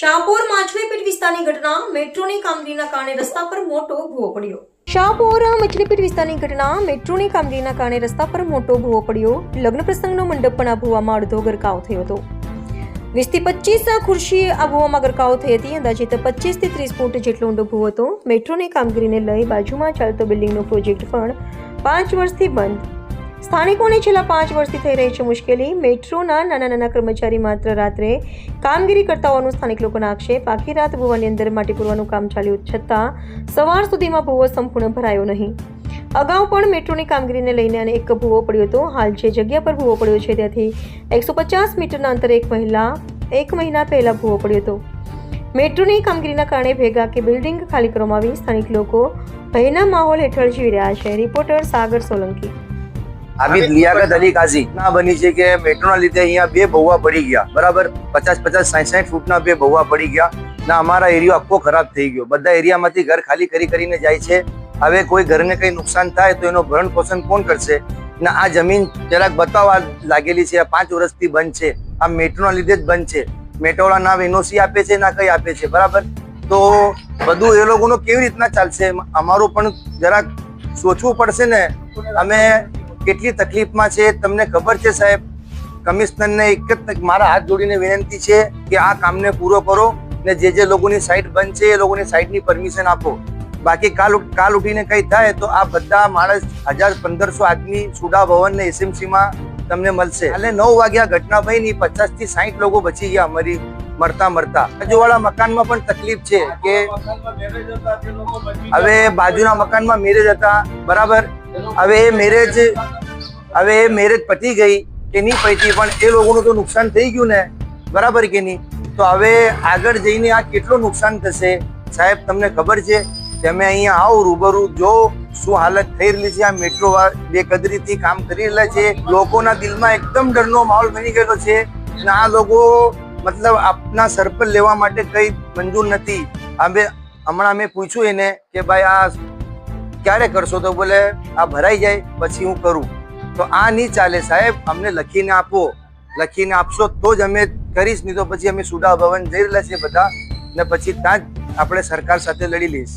શાહપુર માછલીપીટ વિસ્તારની ઘટના મેટ્રોની કામગીરીના કારણે રસ્તા પર મોટો ભૂવો પડ્યો. શાહપુર મછલીપીટ વિસ્તારની ઘટના મેટ્રોની કામગીરીના કારણે રસ્તા પર મોટો ભૂવો પડ્યો. લગ્ન પ્રસંગનો મંડપ પણ આ ભૂવામાં અડધો ગરકાવ થયો હતો. વીસથી પચીસ ખુરશી આ ભૂવામાં ગરકાવ થઈ હતી. અંદાજિત પચીસથી ત્રીસ ફૂટ જેટલો ઊંડો ભૂવો હતો. મેટ્રોની કામગીરીને લઈ બાજુમાં ચાલતો બિલ્ડિંગનો પ્રોજેક્ટ પણ પાંચ વર્ષથી બંધ. સ્થાનિકોને છેલ્લા પાંચ વર્ષથી થઈ રહી છે મુશ્કેલી. મેટ્રોના નાના નાના કર્મચારી માત્ર રાત્રે કામગીરી કરતા હોવાનું સ્થાનિક લોકોના આક્ષેપ. આખી રાત ભૂવાની અંદર માટી પૂરવાનું કામ ચાલ્યું છતાં સવાર સુધીમાં ભૂવો સંપૂર્ણ ભરાયો નહીં. અગાઉ પણ મેટ્રોની કામગીરીને લઈને અને એક ભૂવો પડ્યો હતો. હાલ જે જગ્યા પર ભૂવો પડ્યો છે ત્યાંથી એકસો પચાસ મીટરના અંતરે એક મહિલા, એક મહિના પહેલા ભૂવો પડ્યો હતો. મેટ્રોની કામગીરીના કારણે ભેગા કે બિલ્ડિંગ ખાલી કરવામાં આવી. સ્થાનિક લોકો ભયના માહોલ હેઠળ જીવી રહ્યા છે. રિપોર્ટર સાગર સોલંકી. આબિદ લિયાકત અલી કાઝી. ના બની છે કે મેટ્રોના લીધે અહીંયા બે ભવવા પડી ગયા. બરાબર? પચાસ પચાસ સાઠ સાઠ ફૂટના બે બહુવા પડી ગયા. ના અમારા એરિયો આખો ખરાબ થઈ ગયો. બધા એરિયામાંથી ઘર ખાલી કરી કરીને જાય છે. હવે કોઈ ઘરને કંઈ નુકસાન થાય તો એનો ભરણ પોષણ કોણ કરશે? ના આ જમીન જરાક બતાવવા લાગેલી છે. આ પાંચ વર્ષથી બંધ છે. આ મેટ્રોના લીધે જ બંધ છે. મેટ્રોવાળા ના એનઓસી આપે છે ના કંઈ આપે છે? બરાબર? તો બધું એ લોકોનું કેવી રીતના ચાલશે? અમારું પણ જરાક સોચવું પડશે ને. અમે કેટલી તકલીફમાં છે? તમને ખબર છે સાહેબ, કમિશનરને એક જ મારા હાથ જોડીને વિનંતી છે કે આ કામને પૂરો કરો ને જે જે લોકોની સાઇટ બંધ છે એ લોકોની સાઇટની પરમિશન આપો. બાકી કાલ કાલ ઉઠીને કંઈ થાય તો આ બધા માણસ હજાર પંદરસો આદમી સુડા ભવન ને એસએમસીમાં તમને મળશે. હાલે નવ વાગ્યા ઘટના બની પચાસથી સાહીઠ લોકો બચી ગયા મરી મરતા મરતા. બાજુવાળા મકાનમાં પણ તકલીફ છે કે હવે બાજુના મકાનમાં મેરેજ હતા, બરાબર? હવે એ મેરેજ હવે એ મેરેજ પતી ગઈ કે નહીં પતી, પણ એ લોકોનું તો નુકસાન થઈ ગયું ને? બરાબર કે નહીં? તો હવે આગળ જઈને આ કેટલું નુકસાન થશે? સાહેબ, તમને ખબર છે તમે અહીંયા આવો રૂબરૂ જો શું હાલત થઈ રહેલી છે, આ મેટ્રો બેકદરીથી કામ કરી રહેલા છે. લોકોના દિલમાં એકદમ ડરનો માહોલ બની ગયેલો છે. અને આ લોકો મતલબ આપના સર પર લેવા માટે કઈ મંજૂર નથી. અમે હમણાં મેં પૂછ્યું એને કે ભાઈ, આ ક્યારે કરશો? તો બોલે, આ ભરાઈ જાય, પછી હું કરું. તો આ નહીં ચાલે સાહેબ, અમને લખીને આપો. લખીને આપશો તો જ અમે કરીશ, નહીં તો પછી અમે સુડા ભવન જઈ રહેલા છીએ બધા, ને પછી ત્યાં જ આપણે સરકાર સાથે લડી લઈશ.